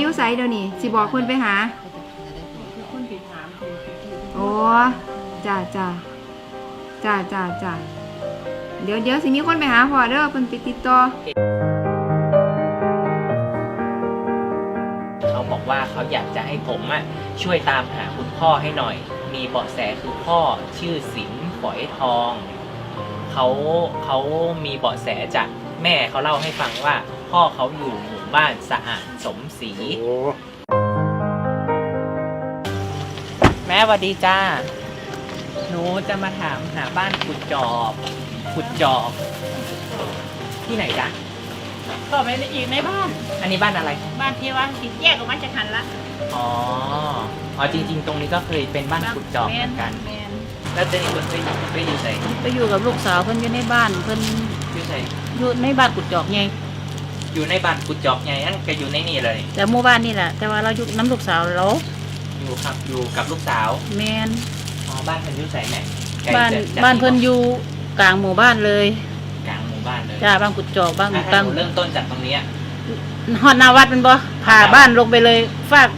อยู่ไสเดี๋ยวนี้สิบอกเพิ่นไปหา คนไปถามคือโอ้จ้าจ้าจ้าจ้าจ้าเดี๋ยวเดี๋ยวสิมีคนไปหาพ่อเด้อเพิ่นไปติดต่อ เขาบอกว่าเขาอยากจะให้ผมอะช่วยตามหาคุณพ่อให้หน่อย มีเบาะแสคือพ่อชื่อสินฝอยทองเขาเขามีเบาะแสจากแม่เขาเล่าให้ฟังว่า พ่อเขาอยู่หมู่ บ้านสะอาดสมศรีโอ้แม่สวัสดีจ้า หนูจะมาถามหาบ้านขุดจอบ ขุดจอบ ที่ไหนจ๊ะก็ไปอีกในบ้าน อันนี้บ้านอะไร บ้านที่ว่าติดแยกออกมาจากหันละอ๋อ อ๋อจริง ๆ ตรงนี้ก็เคยเป็นบ้านขุดจอบเหมือนกัน แมนแล้วเจนี่คนไปอยู่ไปอยู่ไหนไปอยู่กับลูกสาวเพิ่นอยู่ในบ้านเพิ่นอยู่ไหนอยู่ในบ้านกุดจอกไง อยู่ในบ้านขุดจอบไงอันก็อยู่ในนี่เลย แต่หมู่บ้านนี่แหละแต่ว่าเราอยู่น้ำลูกสาวเราอยู่ครับอยู่กับลูกสาวแมนอ๋อบ้านเพิ่นอยู่ไหนไหนไกลบ้านจากจากบ้านเพิ่นอยู่กลางหมู่บ้านเลยกลางหมู่บ้านเลยจ้าบ้านกุดจอกบ้านอะกถ้าลางหนูเริ่มต้นจากตรงเนี้ยฮอดหนาวัดเป็นบ่ผ่าบ้านลงไปเลยฟาก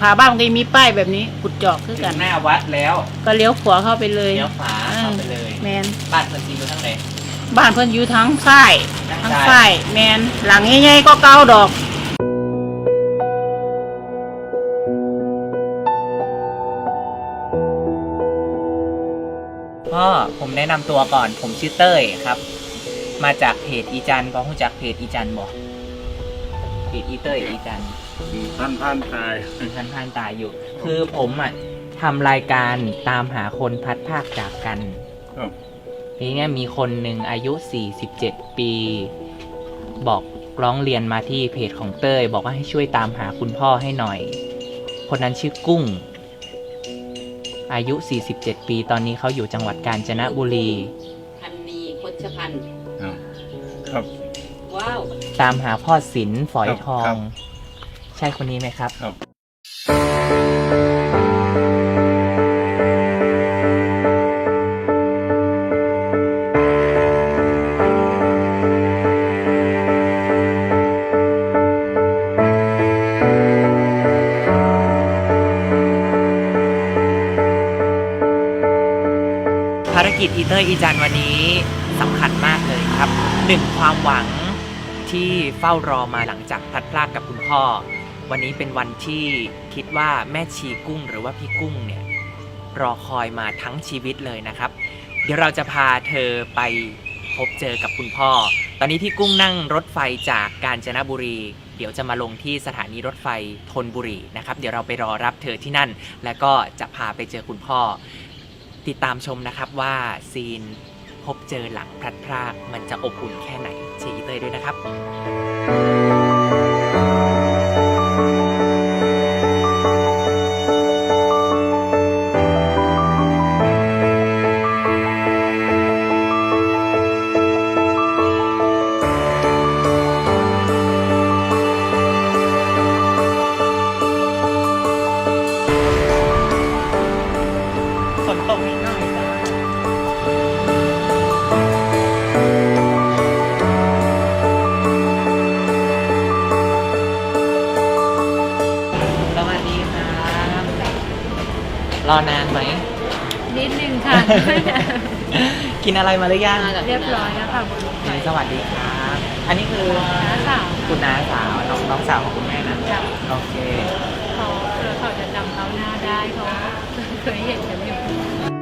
ผ่าบ้านมันก็มีป้ายแบบนี้กุดจอกคือถึกันงหน้าวัดแล้วก็เลี้ยวขวาเข้าไปเลย เลี้ยวขวาเข้าไปเลย แมนบ้านเพิ่นสิอยู่ทางไหน บ้านเพิ่นอยู่ทั้งซ้ายทางทั้งซ้ายซ้ายแมนหลังใหญ่ๆก็เก้าดอกพ่อผมแนะนำตัวก่อน ผมชื่อเต้ยครับ มาจากเพจอีจันพอรู้จักเพจอีจันบอกเพจอีเต้ยอีจันท่านท่านตายท่านท่านตายอยู่ คือผมอะทำรายการตามหาคนพัดภาคจากกันครับ ทีเนี้ยมีคนหนึ่งอายุ 47 ปี บอกร้องเรียนมาที่เพจของเต้ย บอกว่าให้ช่วยตามหาคุณพ่อให้หน่อย คนนั้นชื่อกุ้ง อายุ 47 ปี ตอนนี้เขาอยู่จังหวัดกาญจนบุรี พันนีคชพันธ์อ่าครับ ว้าว ตามหาพ่อศิลป์ฝอยทอครังบใช่คนนี้ไหมครับ ครับ กิจอีเตอร์อีจันวันนี้สำคัญมากเลยครับหนึ่งความหวังที่เฝ้ารอมาหลังจากพลัดพรากกับคุณพ่อ วันนี้เป็นวันที่คิดว่าแม่ชีกุ้งหรือว่าพี่กุ้งเนี่ยรอคอยมาทั้งชีวิตเลยนะครับ เดี๋ยวเราจะพาเธอไปพบเจอกับคุณพ่อ ตอนนี้พี่กุ้งนั่งรถไฟจากกาญจนบุรี เดี๋ยวจะมาลงที่สถานีรถไฟธนบุรีนะครับ เดี๋ยวเราไปรอรับเธอที่นั่น แล้วก็จะพาไปเจอคุณพ่อ ติดตามชมนะครับว่าซีนพบเจอหลังพลัดพรากมันจะอบอุ่นแค่ไหนเชียร์อีเตยด้วยนะครับ รอนานไหม นิดนึงค่ะ กินอะไรมาหรือยังเรียบร้อยแล้วค่ะสวัสดีครับ อันนี้คือน้าสาวคุณน้าสาวน้องน้องสาวของคุณแม่นะจ้ะโอเค เขาเผื่อเขาจะจำเราหน้าได้เขาเคยเห็นกันอยู่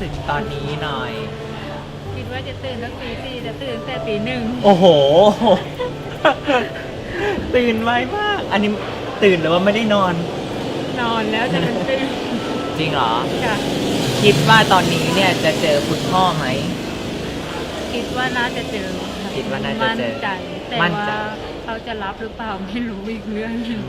สึกตอนนี้หน่อย คิดว่าจะตื่นตั้งตีสี่จะตื่นแต่ตีหนึ่งโอ้โห ตื่นไวมาก อันนี้ตื่นหรือว่าไม่ได้นอน นอนแล้วจะเป็นตื่นจริงเหรอ ค่ะคิดว่าตอนนี้เนี่ยจะเจอคุณพ่อไหม คิดว่าน่าจะเจอคิดว่าน่าจะเจอมั่นใจแต่มั่นใจ ว่าเขาจะรับหรือเปล่าไม่รู้อีกเรื่องหนึ่ง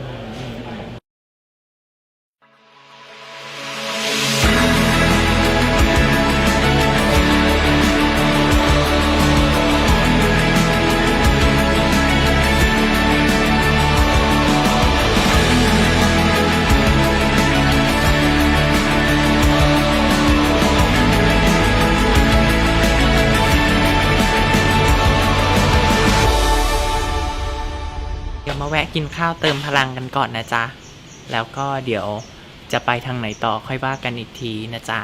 จะมาแวะกินข้าวเติมพลังกันก่อนนะจ๊ะ แล้วก็เดี๋ยวจะไปทางไหนต่อค่อยว่ากันอีกทีนะจ๊ะ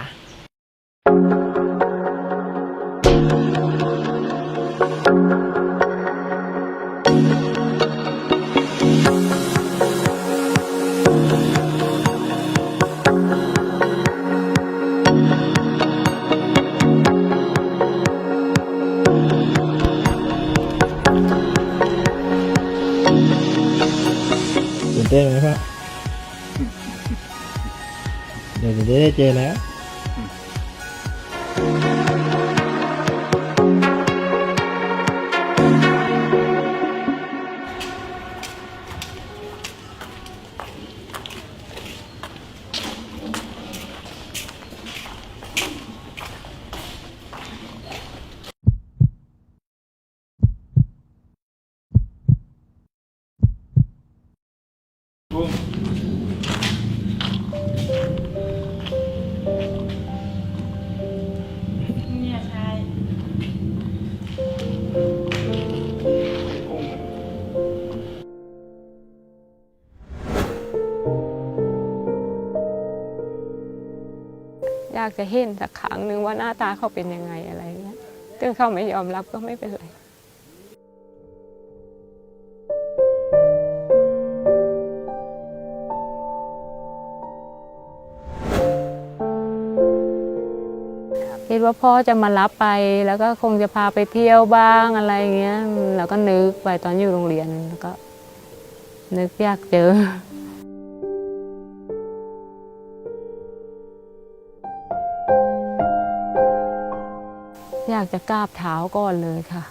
เจะได้เจอแล้วากจะเห็นสักครั้งหนึ่งว่าหน้าตาเขาเป็นยังไงอะไรเงี้ยถ้าเขาไม่ยอมรับก็ไม่เป็นไรคิดว่าพ่อจะมารับไปแล้วก็คงจะพาไปเที่ยวบ้างอะไรเงี้ย แล้วก็นึกไปตอนอยู่โรงเรียนแล้วก็ นึกอยากเจอ อยากจะกราบเท้าก่อนเลยค่ะ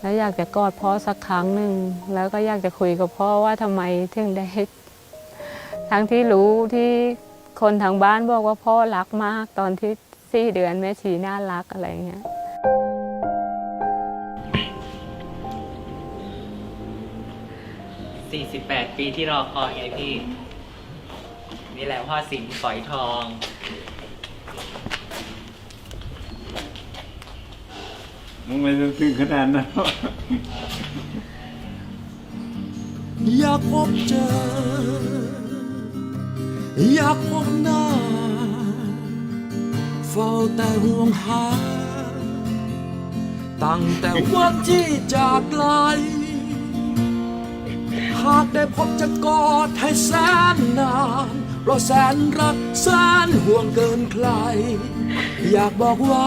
แล้วอยากจะกอดพ่อสักครั้งหนึ่งแล้วก็อยากจะคุยกับพ่อว่าทำไมถึงได้ทั้งที่รู้ที่คนทางบ้านบอกว่าพ่อรักมากตอนที่สี่เดือนแม่ชีน่ารักอะไรเงี้ย48ปีที่รอคอยไงพี่ นี่แหละพ่อสิงห์ฝอยทอง มึงไม่ต้องถึงขนาดนั้นอยากพบเจอ อยากพบหน้า เฝ้าแต่ห่วงหา ตั้งแต่วันที่จากไกล หากได้พบจะกอดให้แสนนานเพราะแสนรักแสนห่วงเกินใคร อยากบอกว่า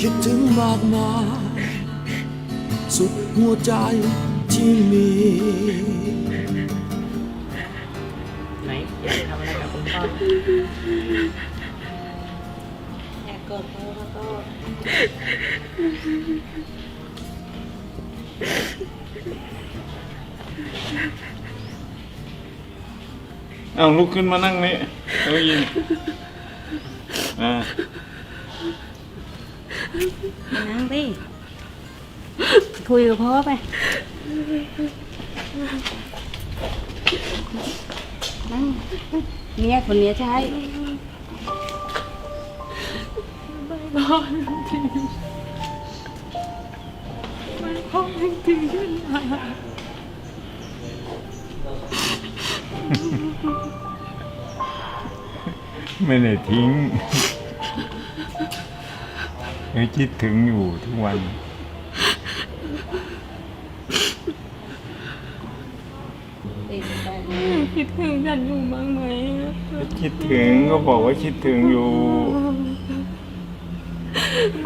คิดถึงมากมาย สุดหัวใจที่มี ไหนอยากทำอะไรกับคุณพ่อแอบกอดพ่อแล้วก็เอาลุกขึ้นมานั่งนี่เอ้ยินอ่านั่งดิ คุยกับพ่อไปเนี่ยคนนี้ใช่ไม่พ่อจริงไม่พ่อจริงขึ้นมาไม่ได้ทิ้งยังคิดถึงอยู่ทุกวัน คิดถึงฉันอยู่บ้างไหมคิดถึงก็บอกว่าคิดถึงอยู่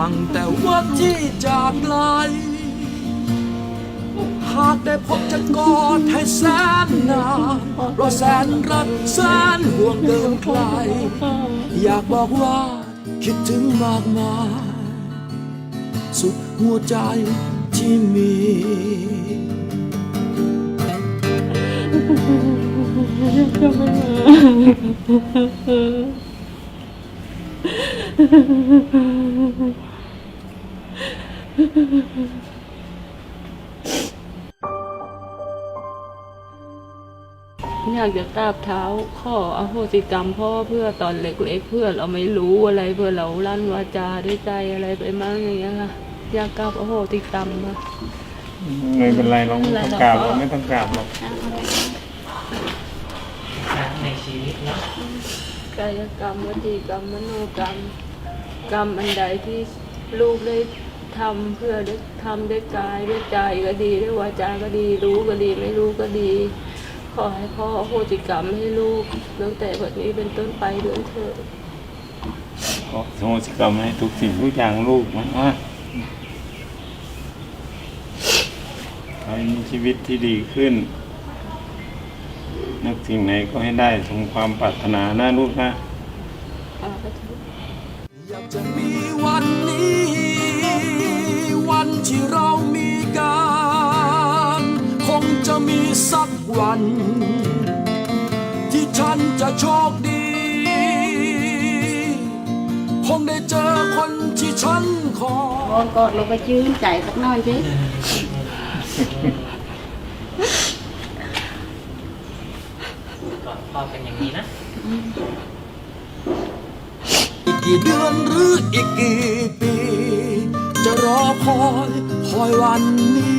ตั้งแต่วันที่จากไกลหากได้พบจะกอดให้แสนนานเพราะแสนรักแสนห่วงเกินใคร อยากบอกว่าคิดถึงมากมาย สุดหัวใจที่มี อยากจะกราบเท้าขออโหสิกรรมพ่อเพื่อตอนเล็กๆเพื่อเราไม่รู้อะไรเพื่อเราลั่นวาจาด้วยใจอะไรไปมั่งอย่างเงี้ยค่ะอยากกราบอโหสิกรรมค่ะไม่เป็นไรเราไม่ต้องกราบเราไม่ต้องกราบหรอก ชีวิตเนาะกายกรรมวจีกรรมมโนกรรม กรรมอันใดที่ลูกได้ทำเพื่อได้ทำด้วยกายด้วยใจก็ดีด้วยวาจาก็ดี รู้ก็ดีไม่รู้ก็ดี ขอให้พ่ออโหสิกรรมให้ลูกตั้งแต่บัดนี้เป็นต้นไปด้วยเถิดขอโทษกรรมให้ทุกสิ่งทุกอย่างลูกนะว่าให้มีชีวิตที่ดีขึ้น นึกสิ่งไหนก็ให้ได้สมความปรารถนานะลูกนะ อยากจะมีวันนี้ วันที่เรามีกัน คงจะมีสักวัน ที่ฉันจะโชคดี คงได้เจอคนที่ฉันขอโอนกอดลงไปชื่นใจสักหน่อยสิ กันอย่างนี้นะ อีกกี่เดือนหรืออีกกี่ปี จะรอคอยคอยวันนี้